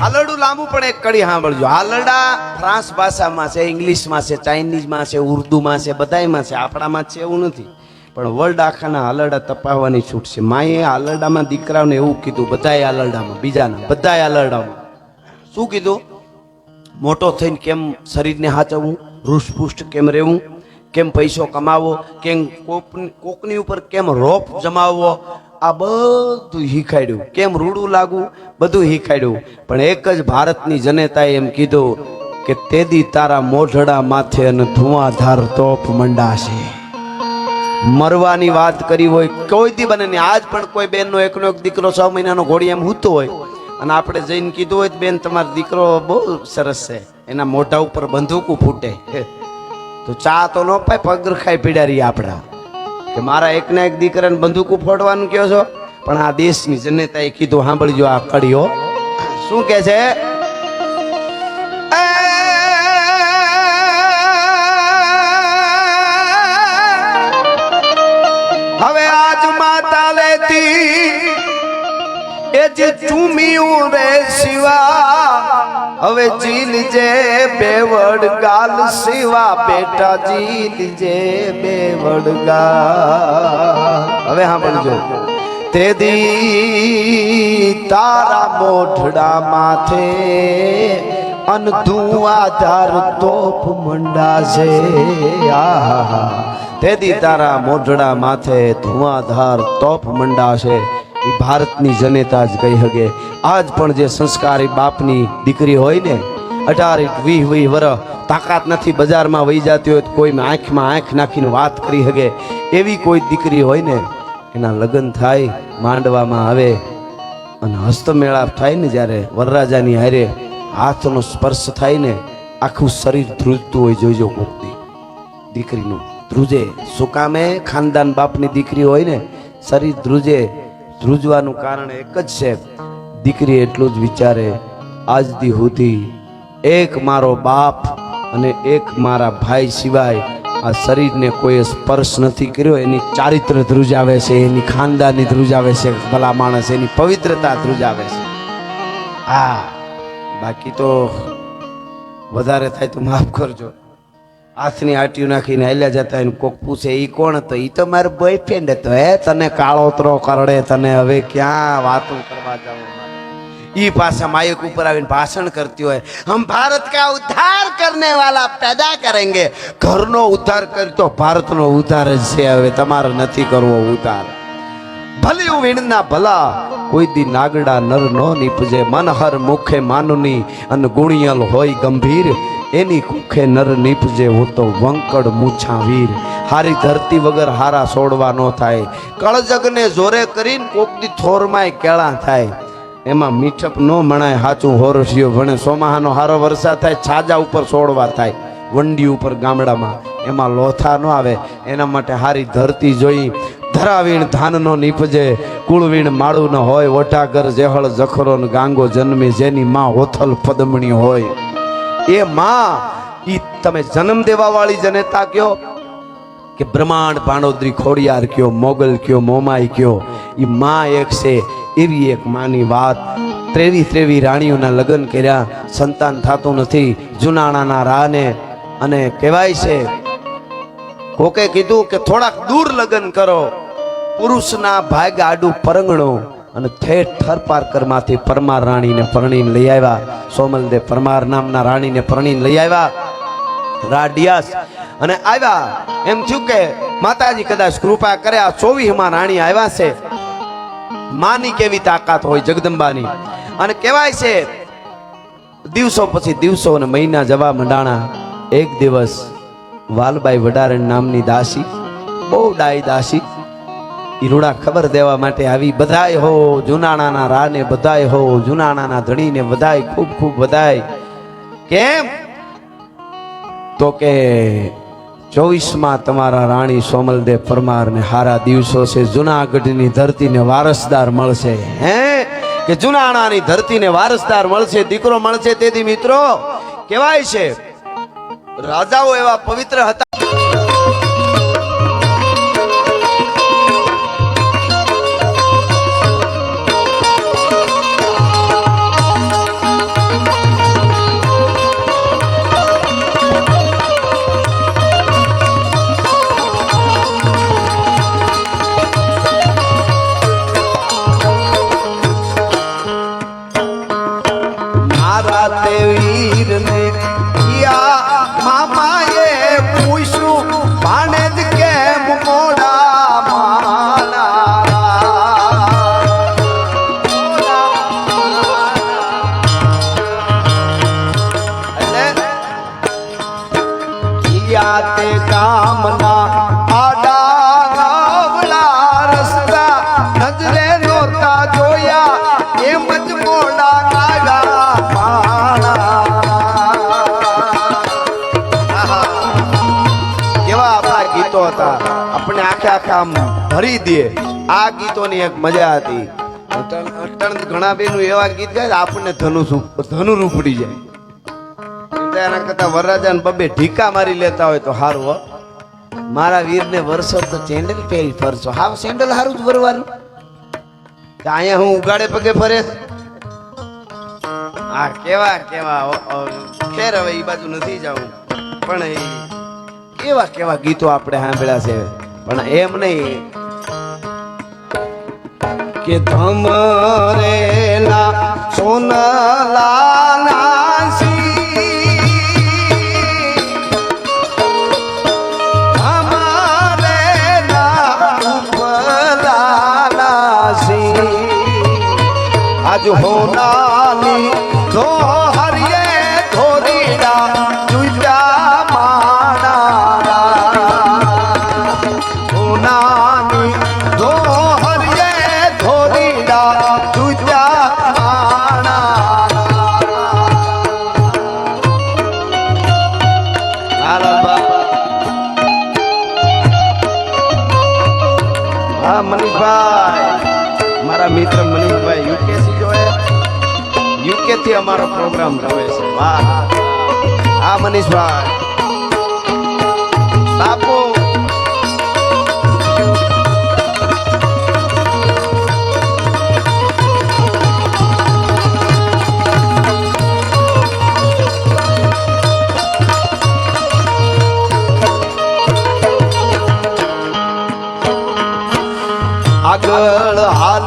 હાલરડું લાંબુ પણ એક કડી સાંભળજો. હાલરડા ફ્રાન્સ ભાષામાં છે, ઇંગ્લિશમાં છે, ચાઇનીઝમાં છે, ઉર્દુમાં છે, બધાયમાં છે. આપણામાં છે એવું નથી. પણ વર્લ્ડ આખાના હાલડા તપાવવાની છૂટ છે. માએ હાલરડામાં દીકરાઓને એવું કીધું, બધાય હાલરડામાં, બીજાના, બધાય હાલરડામાં. શું કીધું? મોટો થઈને કેમ શરીરને સાચવવું રૂષ્પુષ્ટ કેમ રહેવું? કેમ પૈસો કમાવો, કેમ કોક કોકની ઉપર કેમ રોપ જમાવવો, આ બધું શીખાડ્યું. કેમ રૂડું લાગવું, બધું શીખાડ્યું. પણ એક જ ભારતની જનતાએ એમ કીધું કે તેદી તારા મોઢડા માથે અને ધુઆધાર તોપ મંડાશે. મરવાની વાત કરી હોય, કોઈ દી બને નહીં. આજ પણ કોઈ બેનનો એકનો એક દીકરો છ મહિનાનો ઘોડી એમ હૂતો હોય. અને આપણે જઈને કીધું હોય બેન, તમારો દીકરો બહુ સરસ છે. એના મોઢા ઉપર બંદૂકું ફૂટે. તો ચા તો ન પાય પગ ખાઈ પીડારી આપણા. કે મારા એકના એક દીકરાને બંદૂકું ફોડવાનું કહો છો? પણ આ દેશની જનતાએ કીધું, સાંભળજો આ કડીઓ. શું કે છે? હવે આજ માતા લેતી, એ જે ચૂમ્યું રે શિવા. હવે જીલ જે બેવડ ગાલ શિવા બેટા જીલ જે બેવડ ગાલ. હવે સાંભળજો. તે દી તારા મોઢડા માથે અન ધુઆધાર તોપ મંડાશે આહા તેદી તારા મોઢડા માથે ધુઆધાર તોપ મંડાશે ભારતની જનતા જ કહી હગે આજ પણ જે સંસ્કારી બાપની દીકરી હોય ને, અઢાર વીહ વીહ વર તાકાત નથી બજારમાં વહી જતી હોય તો કોઈ આંખમાં આંખ નાખીને વાત કરી હગે એવી કોઈ દીકરી હોય ને, એના લગ્ન થાય, માંડવામાં આવે અને હસ્તમેળાપ થાય ને જ્યારે વરરાજાની હારે હાથનો સ્પર્શ થાય ને, આખું શરીર ધ્રુજતું હોય. જોઈજો કોકથી. દીકરીનું ધ્રુજે. શું કામે? ખાનદાન બાપની દીકરી હોય ને, શરીર ધ્રુજે. ધ્રુજવાનું કારણ એક જ છે. દીકરી એટલું જ વિચારે, આજથી સુધી એક મારો બાપ અને એક મારા ભાઈ સિવાય આ શરીરને કોઈ સ્પર્શ નથી કર્યો. એની ચારિત્ર ધ્રુજાવે છે, એની ખાનદાની ધ્રુજાવે છે, ભલા માણસ, એની પવિત્રતા ધ્રુજાવે છે. હા, બાકી તો વધારે થાય તો માફ કરજો. હાથની આટીઓ નાખીને હાલ્યા જતા એને કોક પૂછે એ કોણ હતો? એ તો મારો બોયફ્રેન્ડ હતો, હે? તને કાળોતરો કરડે, તને હવે ક્યાં વાતો કરવા જાવ એ પાછા માયક ઉપર આવીને ભાષણ કરતી હોય, હમ ભારત કા ઉદ્ધાર કરને વાલા પેદા કરેંગે. ઘરનો ઉદ્ધાર કરી તો ભારતનો ઉદ્ધાર જ છે, હવે તમારે નથી કરવો ઉદ્ધાર. ભલે વીણના ભલા, કોઈ દી નાગડા નર નો નીપજે, મનહર મુખે માનુની અને ગુણિયલ હોય ગંભીર. એની કુખે નર નીપજે હોતો વંકડ મૂછા વીર હારી ધરતી વગર હારા છોડવા ન થાય. કળજગને જોરે કરીને કોકની થોરમાંય કેળા થાય. એમાં મીઠપ ન મણાય હાચું હોરસિયો ભણે. સોમાહાનો હારો વરસાદ થાય, છાજા ઉપર છોડવા થાય. વંડી ઉપર ગામડામાં એમાં લોથા ન આવે. એના માટે હારી ધરતી જોઈ ધરાવીણ ધાનનો નીપજે. કુળવીણ માળું ન હોય ઓટાગર જેહળ જખરો ગાંગો જન્મે. જેની માં હોથલ પદમણી હોય. એ માં એ તમે જન્મ દેવા વાળી જનતા કયો? કે બ્રહ્માંડ ભાણોદરી ખોડિયાર કયો, મોગલ કયો, મોમાઈ કયો? એ માં એક છે, એવી એક માની વાત. ત્રેવી ત્રેવી રાણીઓના લગ્ન કર્યા, સંતાન થતું નથી, જુનાણાના રાને અને કહેવાય છે, કોકે કીધું કે થોડાક દૂર લગ્ન કરો, પુરુષના ભાગ આડું પરંગણો અને ઠેઠ થર પારકરમાંથી પરમાર રાણીને પરણીને લઈ આવ્યા. સોમલદેવ પરમાર નામના રાણીને પરણીને લઈ આવ્યા. રાડિયાસ. અને આવ્યા. એમ થયું કે માતાજી કદાચ કૃપા કરે, આ ચોવીસમાં રાણી આવ્યા છે. માની કેવી તાકાત હોય જગદંબાની? અને કહેવાય છે, દિવસો પછી દિવસો અને મહિના જવા મંડાણા, એક દિવસ વાલબાઈ વડારણ નામની દાસી, બહુ ડાય દાસી ઈરુડા ખબર દેવા માટે આવી. બધાય હો, જુનાણાના રાને બધાય હો, જુનાણાના ધણીને બધાય ખૂબ ખૂબ બધાય. કેમ? તો કે ચોવીસમાં તમારા રાણી સોમલદેવ પરમારને હારા દિવસો છે. જુનાગઢની ધરતીને વારસદાર મળશે. હે? કે જુનાણાની ધરતીને વારસદાર મળશે, દીકરો મળશે? તેથી મિત્રો, કહેવાય છે, રાજાઓ એવા પવિત્ર હતા ગયા તે કામના આડા રસ્તા નજરે નોતા ગીતો હતા આપણે આખે આખા આમ ભરી દે આ ગીતોની એક મજા હતી ઘણા બેનું એવા ગીત ગાય આપણને ધનુ ધનુ રૂપડી જાય જાય એના કરતા વરરાજા ને બબે ઢીકા મારી લેતા હોય તો સારું હો. મારા વીરને વરસો તો સેન્ડલ પહેરી ફરશો હા સેન્ડલ સારું જ વરવાનું. કે અહીંયા હું ઉગાડે પગે ફરે. હા કેવા કેવા ખેર હવે એ બાજુ નથી જવું પણ એ કેવા કેવા ગીતો આપણે સાંભળ્યા છે. પણ એમ નહીં. કે ધમરેલા સોનલા નાસી આજ હોનાની ધો હરિયે ધોરીડા જુજા માણા હોનાની ધો હરિયે ધોરીડા જુજા માણા હાલો, બાપા. મનીષભાઈ. યુકે થી અમારો પ્રોગ્રામ રવે છે? વાહ. હા મનીષભાઈ. બાપુ. આગળ હાલી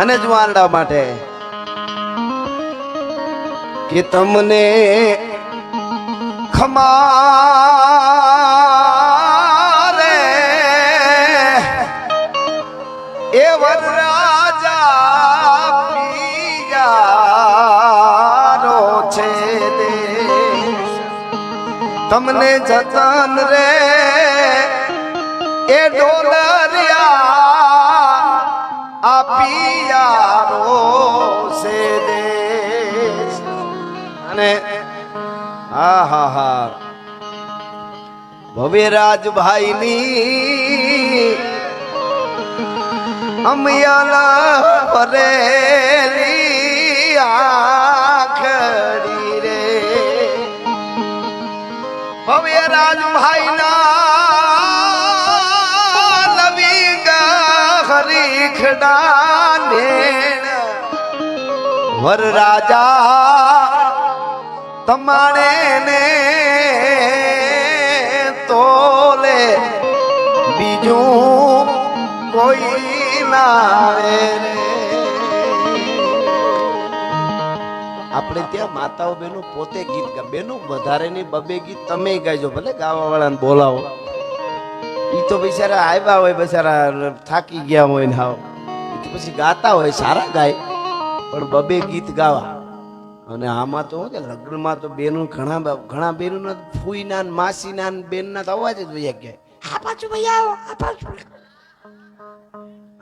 અને જુવાનડા માટે. કે તમને ખમારે એ વરરાજા પિયારો છે દે તમને જતન રે. એ ડોલરિયા આપિયારો છે દેશ. અને હા હા ભવ્યરાજભાઈની અમયાલા પરેલી આખડી રે. હવે રાજભાઈના હરીખડા વર રાજા તમાણે ને તોલે. બીજું કોઈ ના રે. આપણે ત્યાં માતાઓ બહેનો પોતે ગીત ગા બેનો વધારે નહીં, બબે ગીત તમે ગાઈજો ભલે ગાવા વાળાને બોલાવો. ઈ તો બિચારા આવ્યા હોય, બિચારા થાકી ગયા હોય ને હાવ. પછી ગાતા હોય, સારા ગાય. પણ બબે ગીત ગાવા. અને આમાં તો છે, લગ્નમાં તો બેનું ઘણા ઘણા બેનું ફૂઈના માસીના બેનના તો અવાજ જ વયા ગયા. આ પાછું ભાઈ આવો, આ પાછું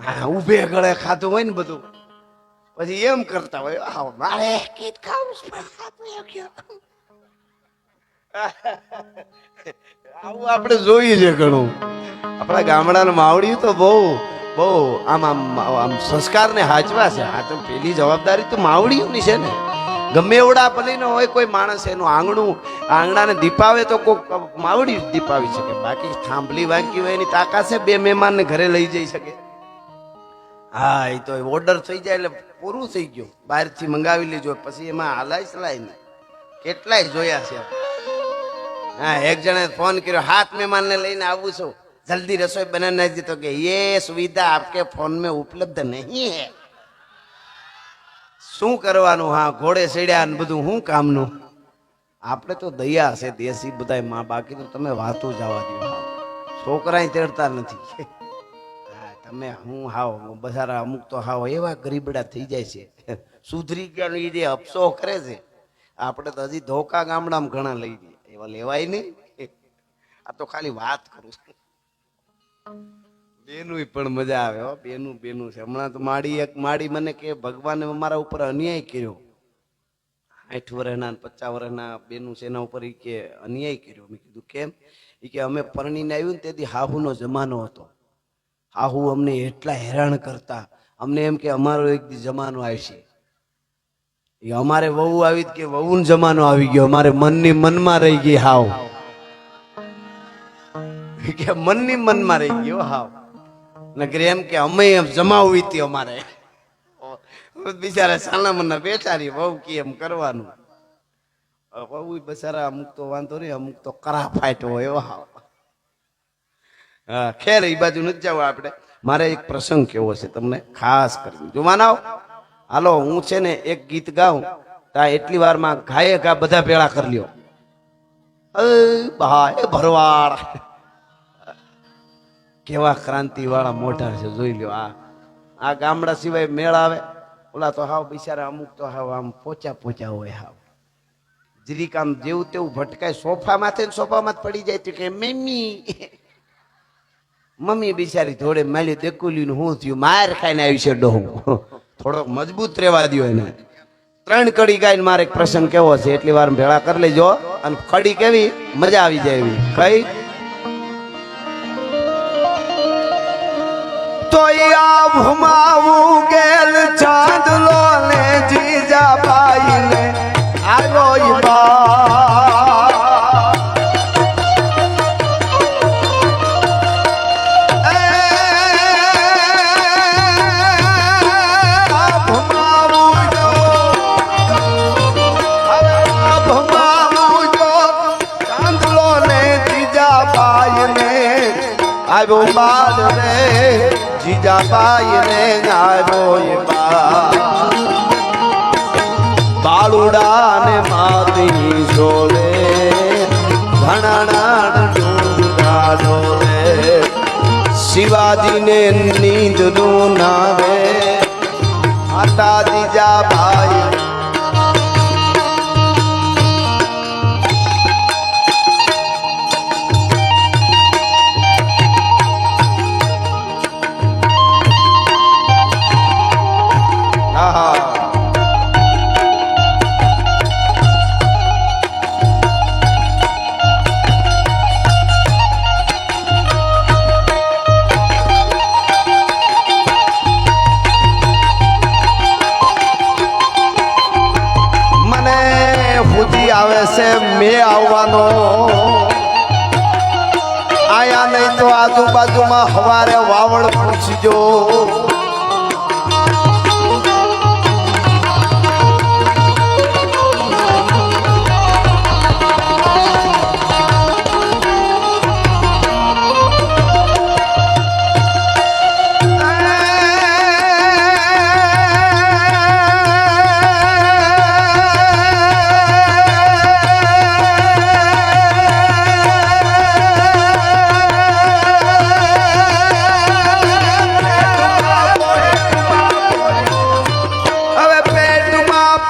હા ઉભે ગળે ખાતું હોય ને બધું. પછી એમ કરતા હોય, આવો, મારે ગીત ખાવું આવું આપણે જોઈએ છે ઘણું. આપણા ગામડાનું માવડિયું તો બહુ બહુ આમ આમ આમ સંસ્કારને હાચવા છે. આ તો પેલી જવાબદારી તો માવડિયુંની છે ને. ગમે એવડા ન હોય, કોઈ માણસ એનું આંગણું, આંગણાને દીપાવે તો કોઈ માવડી દીપાવી શકે. બાકી થાંભલી વાંકી હોય એની તાકાત છે, બે મહેમાનને ઘરે લઈ જઈ શકે. હા એ તો ઓર્ડર થઈ જાય એટલે પૂરું થઈ ગયું. બહારથી મંગાવી લેજો, પછી એમાં હલાય સલાય નહીં. કેટલાય જોયા છે. હા, એક જણે ફોન કર્યો, હાથ મહેમાનને લઈને આવું છું. જલ્દી રસોઈ બનાવી નાખી તો કે ये सुविधा आपके फोन में उपलब्ध नहीं है શું કરવાનું હા ઘોડે ચડ્યા ને બધું શું કામનું આપણે તો દયા છે દેશી બધાય માં બાકી તો તમે વાતો જવા દો હાવ છોકરાય તેડતા નથી હા તમે હું હાવ બસારા અમુક તો હાવ એવા ગરીબડા થઈ જાય છે સુધરી ગયા ને ઈ જે અફસો કરે છે આપણે તો હજી ધોકા ગામડામાં ઘણા લઈ જઈએ એવા લેવાય નહીં આ તો ખાલી વાત કરું છું બેનું પણ મજા આવે, હો. બેનું બેનું છે. હમણાં તો માડી એક, માડી મને કે, ભગવાને મારા ઉપર અન્યાય કર્યો. આઠ વર્ષના પચાસ વર્ષના બેનું છે, એના ઉપર કે અન્યાય કર્યો. મેં કીધું, કેમ? એ કે, અમે પરણીને આવ્યું ને તેથી હાહુનો જમાનો હતો. હાહુ અમને એટલા હેરાન કરતા. અમને એમ કે, અમારો એક જમાનો આવશે. અમારે વહુ આવી કે વહુ જમાનો આવી ગયો. અમારે મનની મનમાં રહી ગઈ હાવ કે મનની મનમાં રહી ગયો હાવ. નગર એમ કે અમે જમાવવી હતી અમારે. બિચારા સાના મનના બેઠા વહુ કે એમ કરવાનું. વહુ બિચારા અમુક તો વાંધો નહીં, અમુક તો કરા ફાટ્યો હોય એવો હા, ખેર એ બાજુ નથી જવું આપણે. મારે એક પ્રસંગ કેવો છે તમને ખાસ કરીને. જો માનાવ હાલો, હું છે ને એક ગીત ગાઉં, તા એટલી વારમાં ગાયે ગા બધા ભેળા કરી લ્યો. એ ભરવાડ. કેવા ક્રાંતિ વાળા મોટા છે, જોઈ લ્યો આ. આ ગામડા સિવાય મેળ આવે? ઓલા તો હાવ બિચારા અમુક તો હાવ આમ પોચા પોચા હોય હાવ. જરીક આમ જેવું તેવું ભટકાય, સોફા માથે ને સોફામાં જ પડી જાય તો કે મમ્મી. મમ્મી બિચારી થોડે માલ્યું દેકુલ્યું હું થયું? માર ખાઈને આવી છે ડોહું. થોડોક મજબૂત રહેવા દ્યો એને. ત્રણ કડી ગાઈને મારે એક પ્રસંગ કેવો છે, એટલી વાર ભેળા કરી લેજો. અને કડી કેવી? મજા આવી જાય એવી. કઈ? આ ભમાવું જીજાબાઈ ને આવ્યો એ બા. બાળુડા ને માતી જોલે ઘણા ડુંગરા ડોલે શિવાજીને નીંદનું નાવે માતાજી જા આહા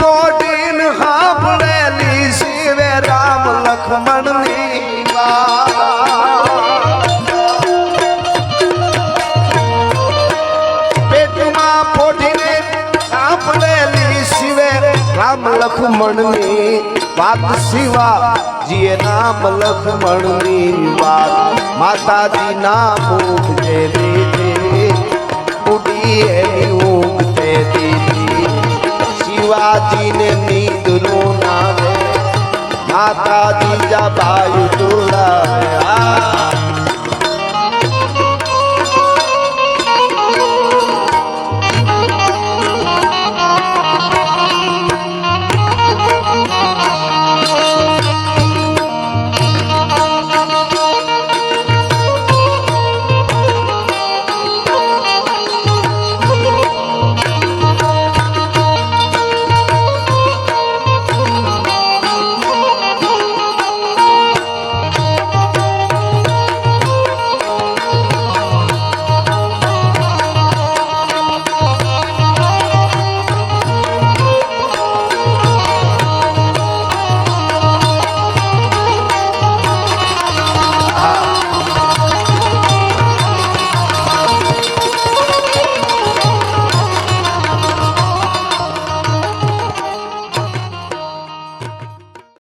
પેટમાં હાફળેલી શિવે રામ લખમણની. પેટમાં પોટીને હાંભળેલી શિવે રામ લખમણની વાત. શિવા જીએ નામ લખમણની વાત. માતાજી ના મુખ દીધી. ઉડી એની દીધી. શિવાજીને નીંદનું નામે માતાજી જા બાયુ તુલા